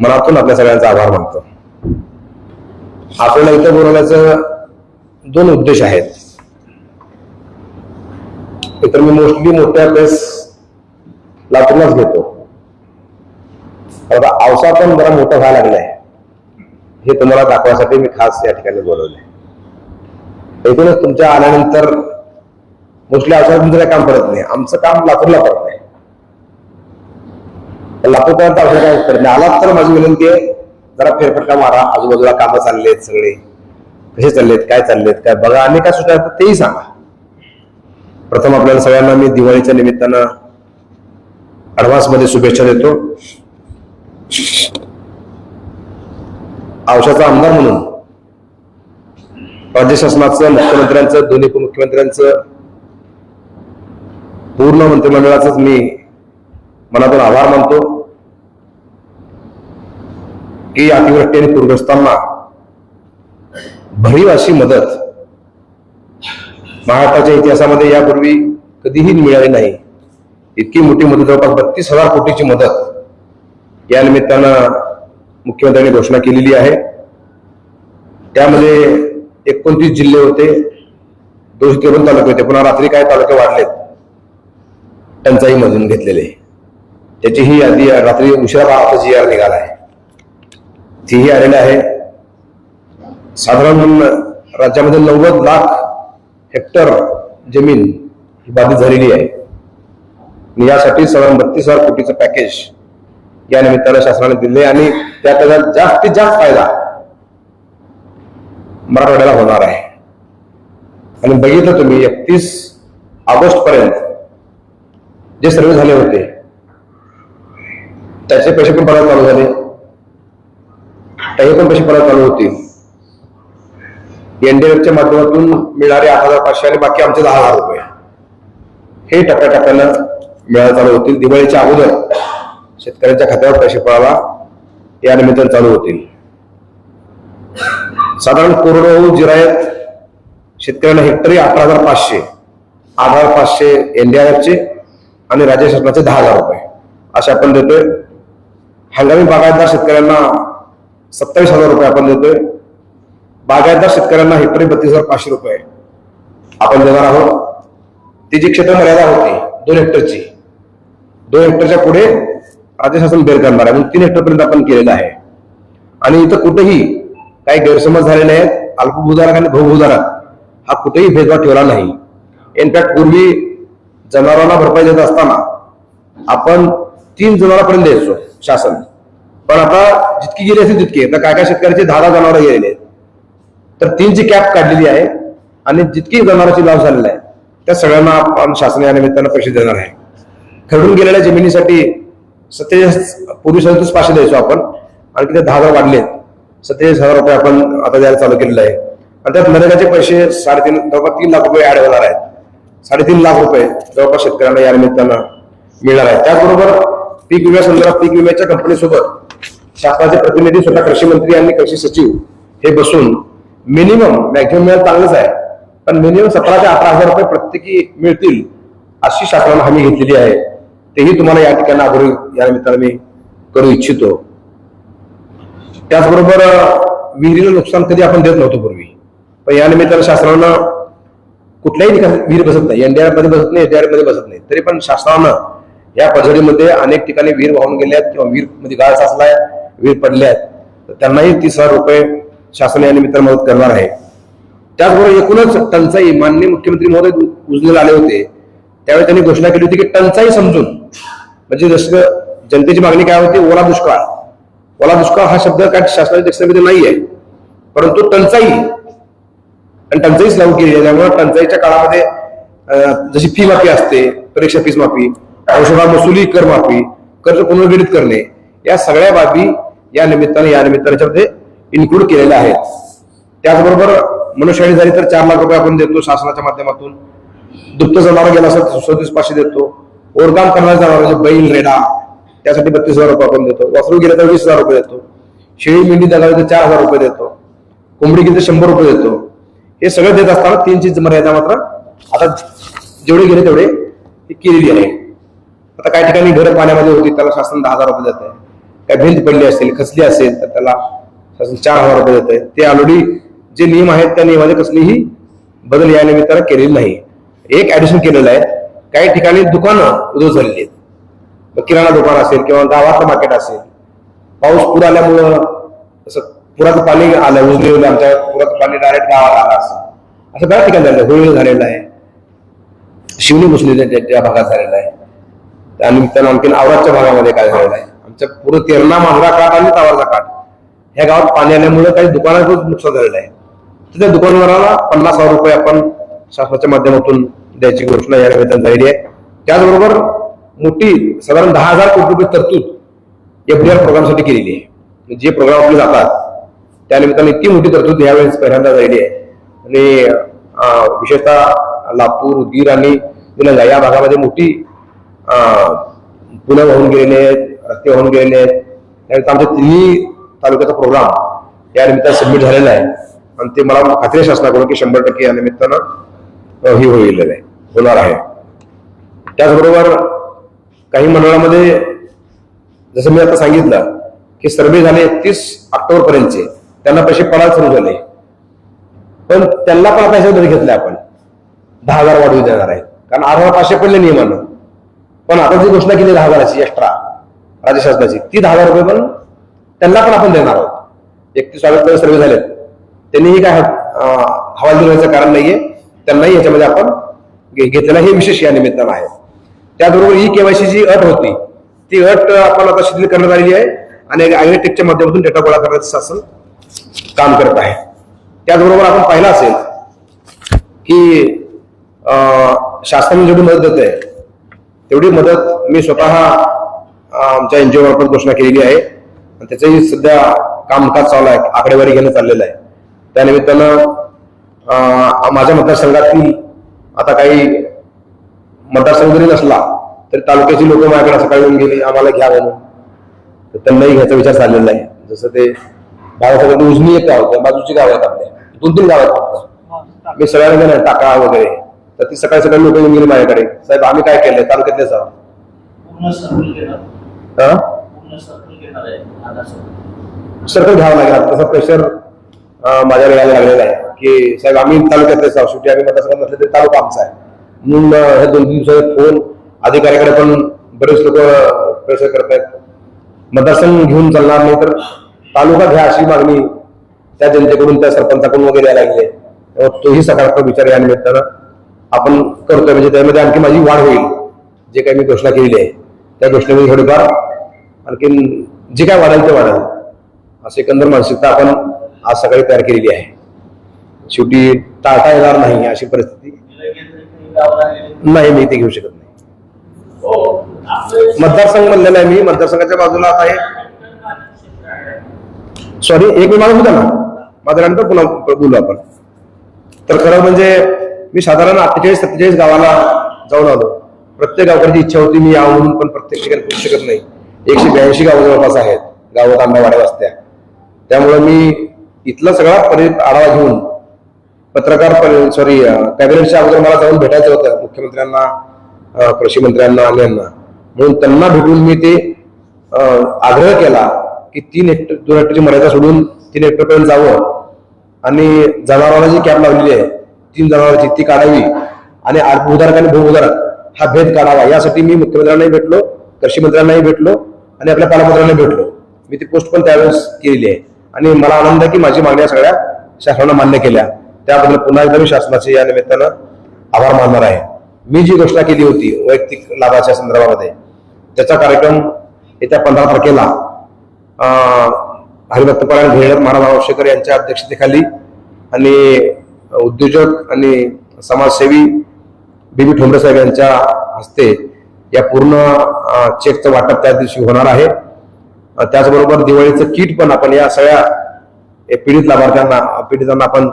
मनातून आपल्या सगळ्यांचा आभार मानतो. आपल्याला इथं बोलवण्याचं दोन उद्देश आहेत. तर मी मोस्टली मोठ्या प्लेस लातूरलाच घेतो. आता आवसा पण बरा मोठा व्हायला लागलाय. हे तुम्हाला दाखवण्यासाठी मी खास या ठिकाणी बोलवले एकूणच तुमच्या आल्यानंतर मोस्टली आवसा तुमचं काही काम पडत नाही. आमचं काम लातूरला पडत नाही. लातूरपर्यंत आपल्याला काय उत्तर नाही. आलात तर माझी विनंती आहे जरा फेरफटका मारा. आजूबाजूला कामं चाललेत सगळे. कसे चाललेत काय चाललेत काय बघा. आणि काय सुचणार तर तेही सांगा. प्रथम आपल्याला सगळ्यांना मी दिवाळीच्या निमित्तानं ॲडव्हान्समध्ये शुभेच्छा देतो. औषधाचा आमदार म्हणून राज्य शासनाचं मुख्यमंत्र्यांचं दोन्ही उपमुख्यमंत्र्यांचं पूर्ण मंत्रिमंडळाचंच मी मनातून आभार मानतो. की अतिवृष्टी आणि पूरग्रस्तांना भरीव अशी मदत. महाराष्ट्राच्या इतिहासामध्ये यापूर्वी कधीही मिळाली नाही. इतकी मोठी मदत जवळपास बत्तीस हजार कोटीची मदत या निमित्तानं मुख्यमंत्र्यांनी घोषणा केलेली आहे. त्यामध्ये एकोणतीस जिल्हे होते दोनशे तेवढून तालुके होते. पुन्हा रात्री काय तालुके वाढलेत. टंचाई मधून घेतलेले. त्याची ही यादी रात्री उशिरा जी आर निघाला आहे. तीही आलेली आहे. साधारण राज्यामध्ये नव्वद लाख हेक्टर जमीन ही बाधित झालेली आहे. आणि यासाठी साधारण बत्तीस हजार कोटीचं पॅकेज या निमित्तानं शासनाने दिले आणि त्याचा जास्तीत जास्त फायदा मराठवाड्याला होणार आहे. आणि बघितलं तुम्ही एकतीस ऑगस्ट पर्यंत जे सर्वे झाले होते त्याचे पैसे पण परत चालू झाले. काही पण पैसे परत चालू होतील एनडीएफच्या माध्यमातून मिळणारे आठ हजार पाचशे आणि बाकी आमचे दहा हजार रुपये. हे टप्प्याटप्प्यानं मिळायला चालू होतील. दिवाळीच्या अगोदर शेतकऱ्यांच्या खात्यावर पैसे पडायला या निमित्तानं चालू होतील. साधारण कोरडवाहू जिरायत शेतकऱ्यांना हेक्टरी अठरा हजार पाचशे आठ हजार पाचशे एनडीआरएफचे आणि राज्य शासनाचे दहा हजार रुपये. असे आपण देतोय. हंगामी बागायतदार शेतकऱ्यांना सत्तावीस हजार रुपये आपण देतोय. बागायतदार शेतकऱ्यांना हेक्टरी बत्तीस हजार पाचशे रुपये आपण देणार आहोत. ती जी क्षेत्र मर्यादा होती दोन हेक्टरची दोन हेक्टरच्या पुढे राज्य शासन बेर करणार आहे. म्हणून तीन हेक्टरपर्यंत आपण केलेलं आहे. आणि इथं कुठेही काही गैरसमज झाले नाहीत. अल्पभूधारक आणि बहुभूधारक हा कुठेही भेदभाव ठेवला नाही. इनफॅक्ट पूर्वी जनावरांना भरपाई देत असताना आपण तीन जनावरांपर्यंत द्यायचो शासन. पण आता जितकी गेली असेल तितकी. आता काय काय शेतकऱ्याचे दहा दहा जनावरं गेलेले आहेत. तर तीनची कॅप काढलेली आहे आणि जितकी जनावरांची लाभ झालेला आहे त्या सगळ्यांना आपण शासन या निमित्तानं पैसे देणार आहे. खरडून गेलेल्या जमिनीसाठी सत्तेचाळीस पूर्वी सदतीस पाचशे द्यायचो आपण. आणि तिथे दहा हजार वाढलेत. सत्तेचाळीस हजार रुपये आपण आता द्यायला चालू केलेलं आहे. आणि त्यात नरेगाचे पैसे साडेतीन जवळपास तीन लाख रुपये ऍड होणार आहेत. साडेतीन लाख रुपये जवळपास शेतकऱ्यांना या निमित्तानं मिळणार आहे त्याचबरोबर पीक विम्या संदर्भात पीक विम्याच्या कंपनीसोबत शासनाचे प्रतिनिधी स्वतः कृषी मंत्री आणि कृषी सचिव हे बसून मिनिमम मॅक्झिमम मिळालं चांगलंच आहे. पण मिनिमम सतरा ते अठरा हजार रुपये प्रत्येकी मिळतील अशी शासनानं हमी घेतलेली आहे. तेही तुम्हाला या ठिकाणी आग्रह या निमित्तानं मी करू इच्छितो. त्याचबरोबर विहिरीला नुकसान कधी आपण देत नव्हतो पूर्वी. पण या निमित्तानं शासनानं कुठल्याही ठिकाणी विहीर बसत नाही. एनडीआरमध्ये बसत नाही एनडीआरमध्ये बसत नाही. तरी पण शासनानं या पझडीमध्ये अनेक ठिकाणी वीर वाहून गेल्यात किंवा वीरमध्ये गाळ साचलाय पडल्या आहेत. तर त्यांनाही तीस हजार रुपये शासन या निमित्तानं मदत करणार आहे. त्याचबरोबर एकूणच टंचाई माननीय मुख्यमंत्री महोदय उजलेला आले होते. त्यावेळी त्यांनी घोषणा केली होती की टंचाई समजून म्हणजे जसं जनतेची मागणी काय होती ओला दुष्काळ. ओला दुष्काळ हा शब्द काय शासनाच्या दक्षतेमध्ये नाही आहे परंतु टंचाई आणि टंचाईच लागू केली आहे. त्यामुळे टंचाईच्या काळामध्ये जशी फी माफी असते परीक्षा फीस माफी औषधा वसुली करमाफी कर्ज पुनर्गणित करणे या सगळ्या बाबी या निमित्ताने या निमित्ताने इन्क्लूड केलेल्या आहेत. त्याचबरोबर मनुष्यहानी झाली तर चार लाख रुपये आपण देतो शासनाच्या माध्यमातून. दुप्त जनावर गेला असेल तर सदतीस पाचशे देतो. ओरकाम करणारे जनावर म्हणजे बैल रेडा त्यासाठी बत्तीस हजार रुपये आपण देतो. वासरू गेले तर वीस हजार रुपये देतो. शेळी मेंढी दगावी तर चार हजार रुपये देतो. कोंबडी गेली तर शंभर रुपये देतो. हे सगळं देत असताना तीनची मर्यादा मात्र आता जेवढे गेले तेवढे ती केलेली आहे. आता काही ठिकाणी घरं पाण्यामध्ये होती त्याला शासन दहा हजार रुपये देत आहे काय भिंत पडली असेल खचली असेल तर त्याला शासन चार हजार रुपये देत आहे ते ऑलरेडी जे नियम आहेत त्या नियमाने कसलीही बदल या निमित्तानं केलेली नाही. एक ऍडिशन केलेलं आहे काही ठिकाणी दुकानं उद्योग झालेली आहेत. मग किराणा दुकान असेल किंवा गावातलं मार्केट असेल. पाऊस पूर आल्यामुळं असं पुराचं पाणी आलं उजले आमच्या पुराचं पाणी डायरेक्ट गावात आलं असं. असं बऱ्याच ठिकाणी झालं होळी झालेलं आहे. शिवणी बसली त्या त्या भागात झालेला आहे. त्यानिमित्तानं आणखी आवराच्या भागामध्ये काय झालेलं आहे? आमच्या पूर्ण तेरणा मांजरा काठ आणि तावरचा काठ. ह्या गावात पाणी आल्यामुळे काही दुकानाचं नुकसान झालेलं आहे. तर त्या दुकानदाराला पन्नास हजार रुपये आपण शासनाच्या माध्यमातून द्यायची घोषणा या निमित्तानं झालेली आहे. त्याचबरोबर मोठी साधारण दहा हजार कोटी रुपये तरतूद एफडीआर प्रोग्रामसाठी केलेली आहे. म्हणजे जे प्रोग्राम आपले जातात त्यानिमित्ताने इतकी मोठी तरतूद यावेळेस पहिल्यांदा झालेली आहे. आणि विशेषतः लातूर उदगीर आणि या भागामध्ये मोठी पुणे होऊन वाहून गेलेले आहेत रस्ते वाहून गेलेले आहेत त्यानंतर आमच्या तिन्ही तालुक्याचा प्रोग्राम या निमित्तानं सबमिट झालेला आहे. आणि ते मला खात्री शासनाकडून की शंभर टक्के या निमित्तानं अं, हे होईल आहे होणार आहे. त्याचबरोबर काही मंडळामध्ये जसं मी आता सांगितलं की सर्वे झाले तीस ऑक्टोबर पर्यंतचे त्यांना पैसे पडायला सुरू झाले. पण त्यांना पण पैसे घेतले आपण. दहा हजार वाढवू देणार आहे. कारण आठ हजार पाचशे पडले नियमानं. पण आता जी घोषणा केली दहा हजाराची एक्स्ट्रा राज्य शासनाची ती दहा हजार रुपये पण त्यांना पण आपण देणार आहोत. एकतीस ऑगस्ट सर्वे झालेत. त्यांनीही काय हवाल हवालदिल कारण नाहीये. त्यांनाही याच्यामध्ये आपण घे- घेतलेला हे विशेष या निमित्तानं आहे. त्याचबरोबर ही केवायसी जी अट होती ती अट आपण आता शिथिल करण्यात आलेली आहे आणि आयटेकच्या माध्यमातून डेटा गोळा करण्याचं शासन काम करत आहे. त्याचबरोबर आपण पाहिलं असेल की शासन शासनाने जेवढी मदत देत आहे तेवढी मदत मी स्वतः आमच्या एनजीओ मार्फत घोषणा केलेली आहे. आणि त्याचंही सध्या कामकाज चालू आहे आकडेवारी घेणं चाललेलं आहे. त्यानिमित्तानं माझ्या मतदारसंघातील आता काही मतदारसंघ जरी नसला तरी तालुक्याची लोक माझ्याकडे सकाळी येऊन गेली आम्हाला घ्या म्हणून. तर त्यांनाही घ्यायचा विचार चाललेला आहे. जसं ते भागासगळं उजनी एक गाव आहे, बाजूची गाव आहेत आपले. दोन तीन गाव आहेत मी सगळ्यांना टाका वगैरे. तर ती सकाळी सकाळी लोक येऊन गेली माझ्याकडे. साहेब आम्ही काय केलंय? तालुक्यातले साहेब पूर्ण सर्कल हा? घ्यावं लागेल. तसं प्रेशर माझ्यावर यायला लागलेलं आहे. की साहेब आम्ही तालुक्यातले साहेब शेवटी आम्ही मतदारसंघात नसले तरी तालुका आमचा आहे. म्हणून हे दोन तीन दिवसात फोन अधिकाऱ्याकडे पण बरेच लोक प्रेशर करत आहेत. मतदारसंघ घेऊन चालणार नाही तर तालुका घ्या अशी मागणी त्या जनतेकडून त्या सरपंचाकडून वगैरे यायला लागली आहे. तोही सकारात्मक विचार या निमित्तानं. आपण करतोय म्हणजे त्यामध्ये आणखी माझी वाढ होईल. जे काही मी घोषणा केलेली आहे त्या घोषणेमध्ये थोडीफार आणखीन जे काय वाढेल ते वाढेल. अशी एकंदर मानसिकता आपण आज सकाळी तयार केलेली आहे. शेवटी टाळता येणार नाही अशी परिस्थिती. नाही मी ते घेऊ शकत नाही. मतदारसंघ म्हणलेला आहे मी. मतदारसंघाच्या बाजूला आता आहे सॉरी एक मी माझं होता ना? माझ्यानंतर पुन्हा बोलू आपण. तर खरं म्हणजे मी साधारण अठ्ठेचाळीस सत्तेचाळीस गावाला जाऊन आलो. प्रत्येक गावकऱ्याची इच्छा होती मी यावं म्हणून पण प्रत्येक ठिकाणी करू शकत नाही. एकशे ब्याऐंशी गावं जवळपास आहेत. गावात आंबावाड्या वाचत्या त्यामुळे मी इथला सगळा परि आढावा घेऊन पत्रकार सॉरी कॅबिनेटच्या अगोदर मला जाऊन भेटायचं होतं मुख्यमंत्र्यांना कृषी मंत्र्यांना आणि यांना. म्हणून त्यांना भेटून मी ते आग्रह केला की तीन हेक्टर दोन हेक्टरची मर्यादा सोडून तीन हेक्टरपर्यंत जावं. आणि जनावरांना जी कॅब लावलेली आहे तीन जनावरांची ती काढावी आणि भूधारक आणि भूधारक हा भेद काढावा. यासाठी मी मुख्यमंत्र्यांनाही भेटलो कृषी मंत्र्यांनाही भेटलो आणि आपल्या पालकमंत्र्यांना भेटलो. मी ती पोस्ट पण त्यावेळेस केलेली आहे. आणि मला आनंद आहे की माझी मागण्या सगळ्या शासनानं मान्य केल्या. त्याबद्दल पुन्हा एकदा मी शासनाचे या निमित्तानं आभार मानणार आहे. मी जी घोषणा केली होती वैयक्तिक लाभाच्या संदर्भामध्ये त्याचा कार्यक्रम येत्या पंधरा तारखेला हरिभक्तपरायण हरिभक्त महाराज आवश्यकर यांच्या अध्यक्षतेखाली आणि उद्योजक आणि समाजसेवी बीबी ठोंबरे साहेब यांच्या हस्ते या पूर्ण चेकचं वाटप त्या दिवशी होणार आहे. त्याचबरोबर दिवाळीचं किट पण आपण या सगळ्या पीडित लाभार्थ्यांना पीडितांना आपण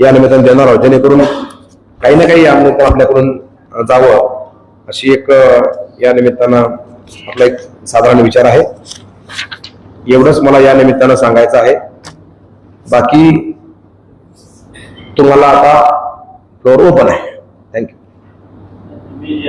या निमित्ताने देणार आहोत. जेणेकरून काही ना काही या निमित्तानं आपल्याकडून जावं अशी एक या निमित्तानं आपला एक साधारण विचार आहे. एवढंच मला या निमित्तानं सांगायचं आहे. बाकी तुम्हाला आता फ्लोअर ओपन आहे. थँक्यू मी